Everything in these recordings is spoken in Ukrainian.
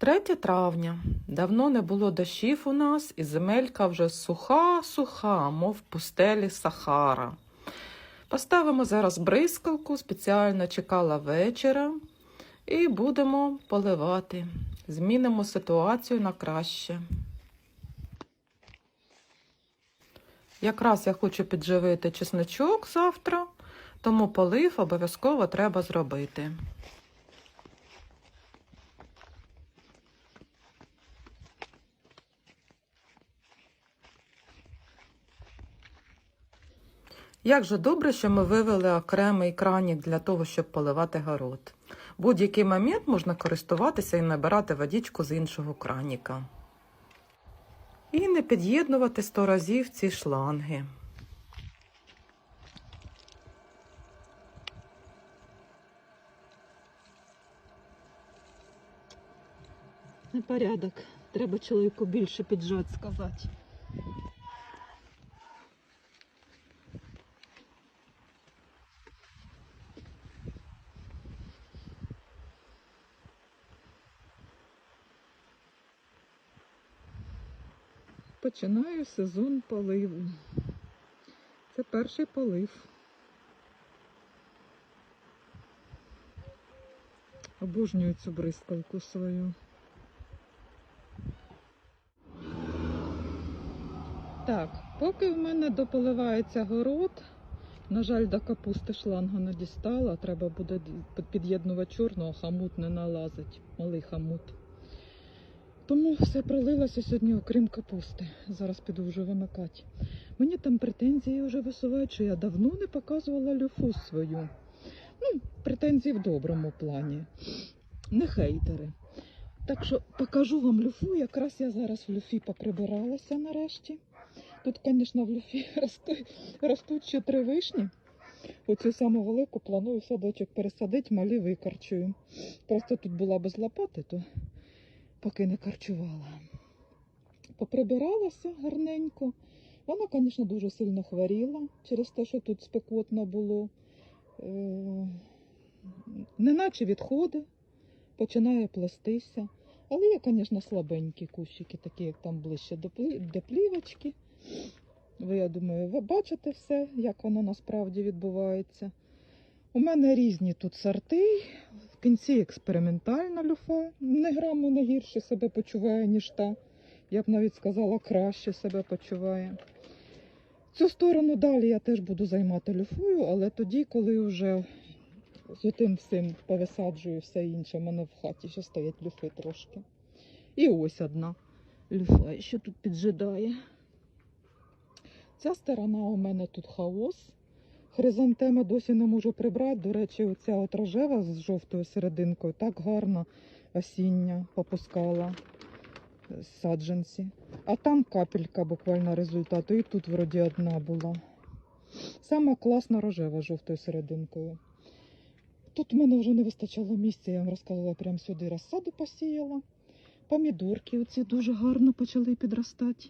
3 травня. Давно не було дощів у нас, і земелька вже суха-суха, мов пустелі Сахара. Поставимо зараз бризкалку, спеціально чекала вечора, і будемо поливати. Змінимо ситуацію на краще. Якраз я хочу підживити чесночок завтра, тому полив обов'язково треба зробити. Як же добре, що ми вивели окремий кранік для того, щоб поливати город. Будь-який момент можна користуватися і набирати водичку з іншого краніка. І не під'єднувати сто разів ці шланги. Непорядок. Треба чоловіку більше піджати сказати. Починаю сезон поливу. Це перший полив. Обожнюю цю бризкалку свою. Так, поки в мене дополивається город, на жаль, до капусти шланга не дістала, треба буде під'єднувати чорного, хамут не налазить, малий хамут. Тому все пролилося сьогодні, окрім капусти. Зараз піду вже вимикати. Мені там претензії вже висувають, що я давно не показувала люфу свою. Ну, претензії в доброму плані. Не хейтери. Так що покажу вам люфу. Якраз я зараз в люфі поприбиралася нарешті. Тут, звісно, в люфі ростуть, ще три вишні. Оцю саму велику планую садочок пересадити, малі викарчую. Просто тут була без лопати, то поки не карчувала. Поприбиралася гарненько. Вона, звісно, дуже сильно хворіла через те, що тут спекотно було. Е, Неначе відходи, починає плестися. Але є, звісно, слабенькі кущики, такі, як там ближче до плівочки. Ви, я думаю, ви бачите все, як воно насправді відбувається. У мене різні тут сорти. В кінці експериментальна люфа. Не граму не гірше себе почуває, ніж та. Я б навіть сказала, краще себе почуває. Цю сторону далі я теж буду займати люфою, але тоді, коли вже з тим всім повисаджую все інше, в мене в хаті ще стоять люфи трошки. І ось одна люфа, що тут піджидає. Ця сторона у мене тут хаос. Хризантеми досі не можу прибрати. До речі, оця от рожева з жовтою серединкою так гарно осіння попускала саджанці. А там капелька буквально результату. І тут вроді одна була. Сама класна рожева з жовтою серединкою. Тут в мене вже не вистачало місця, я вам розказала, прямо сюди розсаду посіяла. Помідорки оці дуже гарно почали підростати.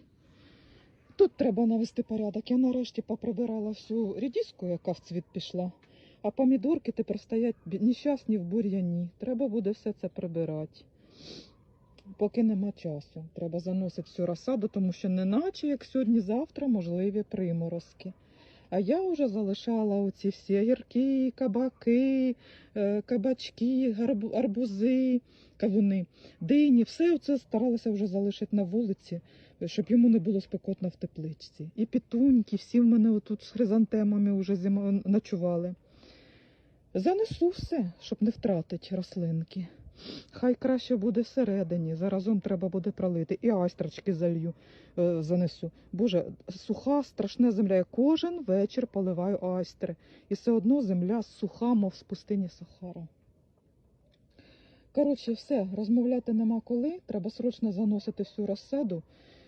Тут треба навести порядок. Я нарешті поприбирала всю рідіску, яка в цвіт пішла. А помідорки тепер стоять нещасні в бур'яні. Треба буде все це прибирати. Поки нема часу. Треба заносити всю розсаду, тому що неначе як сьогодні-завтра можливі приморозки. А я вже залишала оці всі огірки, кабаки, е, кабачки, арбузи, кавуни, дині. Все це старалася вже залишити на вулиці, щоб йому не було спекотно в тепличці. І пітуньки, всі в мене отут з хризантемами вже зима ночували. Занесу все, щоб не втратити рослинки. Хай краще буде всередині. Заразом треба буде пролити. І астрочки залью, е, занесу. Боже, суха, страшна земля. Я кожен вечір поливаю айстри. І все одно земля суха, мов з пустині Сахара. Коротше, все, розмовляти нема коли. Треба срочно заносити всю розсаду.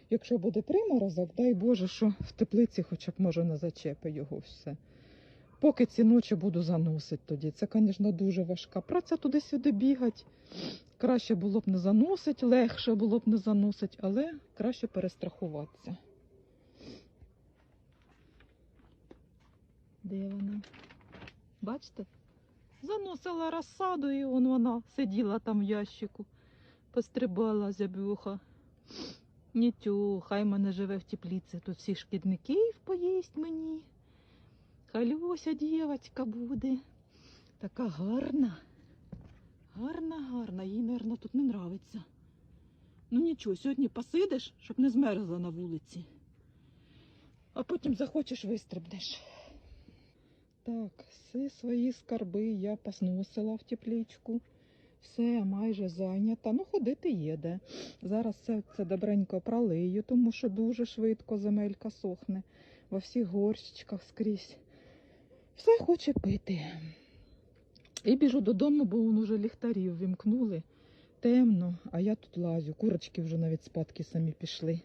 Якщо буде приморозок, дай Боже, що в теплиці хоча б може не зачепи його все. Поки ці ночі буду заносити тоді. Це, звісно, дуже важка праця туди-сюди бігати. Краще було б не заносити, легше було б не заносити, але краще перестрахуватися. Де вона? Бачите? Заносила розсаду і он вона сиділа там в ящику. Пострибала зябюха. Нітю, хай мене живе в тепліці. Тут всіх шкідників поїсть мені. Халюся дівочка буде. Така гарна. Гарна, гарна. Їй, мабуть, тут не нравиться. Ну нічого, сьогодні посидиш, щоб не змерзла на вулиці. А потім захочеш вистрибнеш. Так, всі свої скарби я посносила в теплічку. Все майже зайнято. Ну, ходити є де. Зараз все це добренько пролию, тому що дуже швидко земелька сохне во всіх горщичках скрізь. Все хоче пити. І біжу додому, бо вон уже ліхтарів вімкнули. Темно, а я тут лазю. Курочки вже навіть спадки самі пішли.